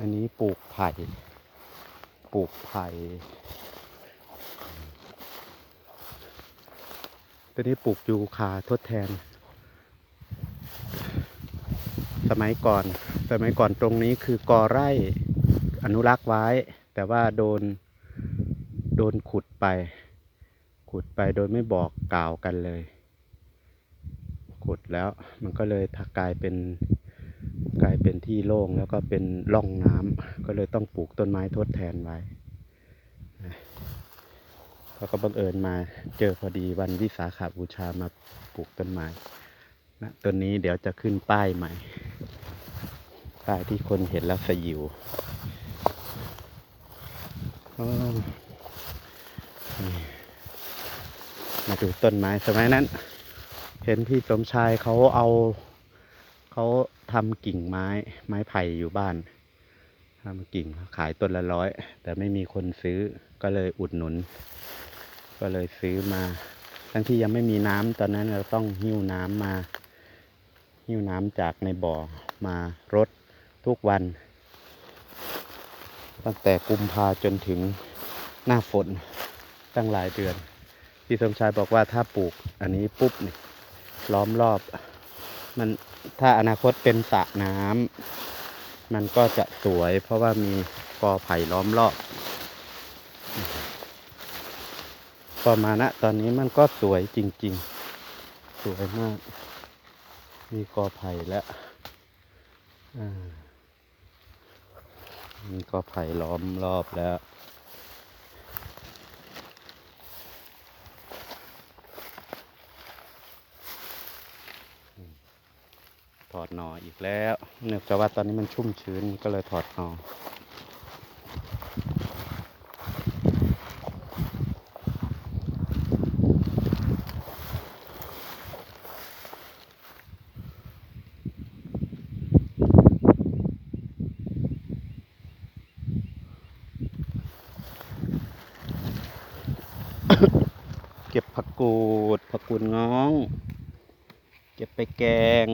อันนี้ปลูกไผ่ ปลูกไผ่ ตัวนี้ปลูกยูคาทดแทน สมัยก่อน สมัยก่อนตรงนี้คือกอไร่อนุรักษ์ไว้ แต่ว่าโดน โดนขุดไป ขุดไปโดยไม่บอกกล่าวกันเลย ขุดแล้วมันก็เลยถากลายเป็น กลายเป็นที่โล่งแล้วก็เป็นร่องน้ำก็เลยต้องปลูกต้นไม้ทดแทนไว้นะแล้วก็บังเอิญมาเจอพอดีวันวิสาขาบูชามาปลูกต้นไม้นะต้นนี้เดี๋ยวจะขึ้นป้ายใหม่ ป้ายที่คนเห็นแล้วสยิวมาดูต้นไม้สมัยนั้น เห็นพี่สมชายเขาเอา เขาทำกิ่งไม้ไม้ไผ่อยู่บ้านทำกิ่งขายต้นละร้อย แต่ไม่มีคนซื้อก็เลยอุดหนุน ก็เลยซื้อมา ทั้งที่ยังไม่มีน้ำตอนนั้นเราต้องหิ้วน้ำมา หิ้วน้ำจากในบ่อมารดทุกวัน ตั้งแต่กุมภาจนถึงหน้าฝนตั้งหลายเดือน พี่สมชายบอกว่าถ้าปลูกอันนี้ปุ๊บนี่ล้อมรอบ มันถ้าอนาคตเป็นสระน้ำมันก็จะสวย เพราะว่ามีกอไผ่ล้อมรอบพอมาณตอนนี้มันก็สวยจริง ๆ สวยมาก มีกอไผ่แล้วมีกอไผ่ล้อมรอบแล้ว ถอดหนออีกแล้วเนื่องจากว่าตอนนี้มันชุ่มชื้นก็เลยถอดหนอเก็บผักกูดผักกูดง้อง เก็บไปแกง